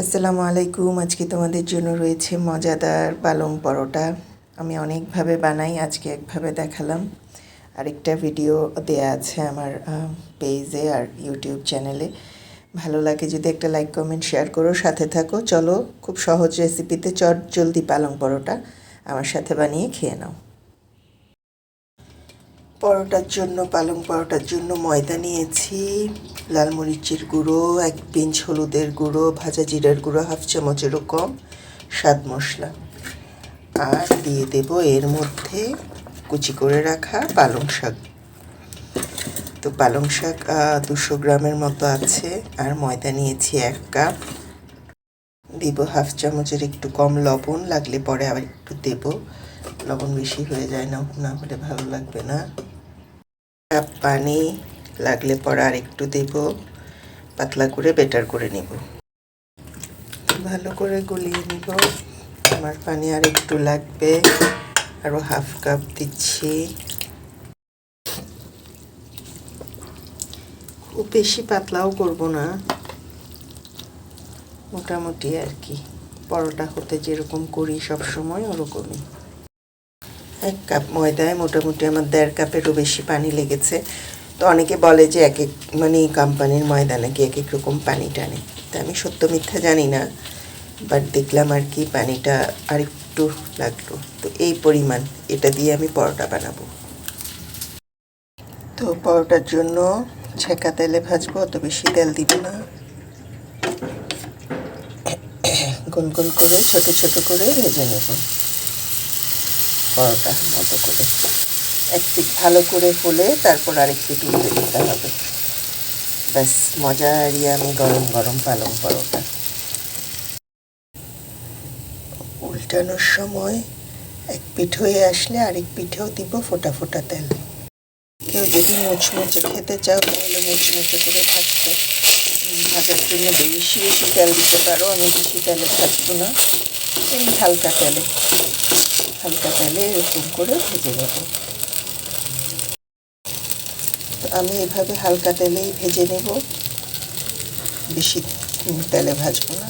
আসসালামু আলাইকুম। আজকে তোমাদের জন্য রয়েছে মজাদার পালং পরোটা। আমি অনেকভাবে বানাই, আজকে একভাবে দেখালাম। আরেকটা ভিডিও দেয়া আছে আমার পেজে আর ইউটিউব চ্যানেলে ভালো লাগে যদি একটা লাইক কমেন্ট শেয়ার করো, সাথে থাকো। চলো, খুব সহজ রেসিপিতে চট জলদি পালং পরোটা আমার সাথে বানিয়ে খেয়ে নাও। পরোটার জন্য, পালং পরোটার জন্য ময়দা নিয়েছি, লাল মরিচের গুঁড়ো, এক পিঞ্চ হলুদের গুঁড়ো, ভাজা জিরার গুঁড়ো, হাফ চামচেরও কম স্বাদ মশলা। আর দিয়ে দেব এর মধ্যে কুচি করে রাখা পালং শাক। তো পালং শাক দুশো গ্রামের মতো আছে, আর ময়দা নিয়েছি এক কাপ। দিব হাফ চামচের একটু কম লবণ, লাগলে পরে আবার একটু দেব। লবণ বেশি হয়ে যায় না না হলে ভালো লাগবে না। কাপ পানি লাগলে পরে আর একটু দেব, পাতলা করে বেটার করে নিব। ভালো করে গলিয়ে নিব। আমার পানি আর একটু লাগবে। আরও হাফ কাপ দিচ্ছি। খুব বেশি পাতলাও করব না। মোটামুটি আর কি। পরোটা হতে যেরকম করি সব সময় ওরকমই। এক কাপ ময়দায় মোটামুটি আমার দেড় কাপেরও বেশি পানি লেগেছে। তো অনেকে বলে যে এক এক মানে কোম্পানির ময়দা নাকি এক এক রকম পানি টানে। তা আমি সত্য মিথ্যা জানি না বাট দেখলাম আর কি পানিটা আর একটু লাগল। তো এই পরিমাণ, এটা দিয়ে আমি পরোটা বানাবো। তো পরোটার জন্য ছেঁকা তেলে ভাজবো, অত বেশি তেল দিব না। গোল গোল করে, ছোট ছোট করে ভেজে নেব। পরোটা মতো করে। এক পিঠ ভালো করে হলে তারপর আরেক পিঠ উল্টে দিতে হবে। ব্যাস, মজারই আমি গরম গরম পালং পরোটা। উল্টানোর সময় এক পিঠ হয়ে আসলে আরেক পিঠেও দিব ফোটা ফোটা তেল। কেউ যদি মুচমুচে খেতে চাও, তাহলে মুচমুচে করে ভাজতে। ভাজার জন্য বেশি বেশি তেল দিতে পারো, আমি বেশি তেলে ভাজবো না এই হালকা তেলে। হালকা তেলে এরকম করে ভেজে নেব। আমি এভাবে হালকা তেলেই ভেজে নেব। বেশি তেলে ভাজবো না।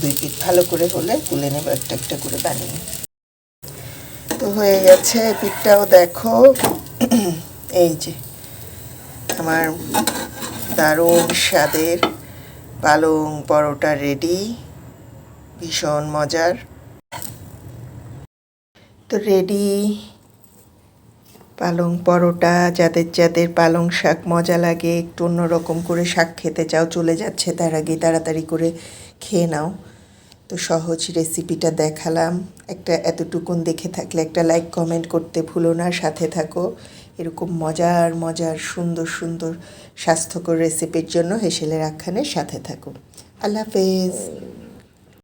দুই পিঠ ভালো করে হলে তুলে নেব একটা একটা করে বানিয়ে। তো হয়ে গেছে পিঠটাও দেখো। এই যে আমার দারুণ স্বাদের পালং পরোটা রেডি। ভীষণ মজার। তো রেডি পালং পরোটা, যাদের যাদের পালং শাক মজা লাগে, একটু অন্যরকম করে শাক খেতে চাও, চলে যাচ্ছে তার আগে তাড়াতাড়ি করে খেয়ে নাও। তো সহজ রেসিপিটা দেখালাম। একটা এতটুকুন দেখে থাকলে একটা লাইক কমেন্ট করতে ভুলো না, সাথে থাকো। এরকম মজার মজার, সুন্দর সুন্দর, স্বাস্থ্যকর রেসিপির জন্য হেসেলের আখ্যানের সাথে থাকো। আল্লাহ হাফেজ।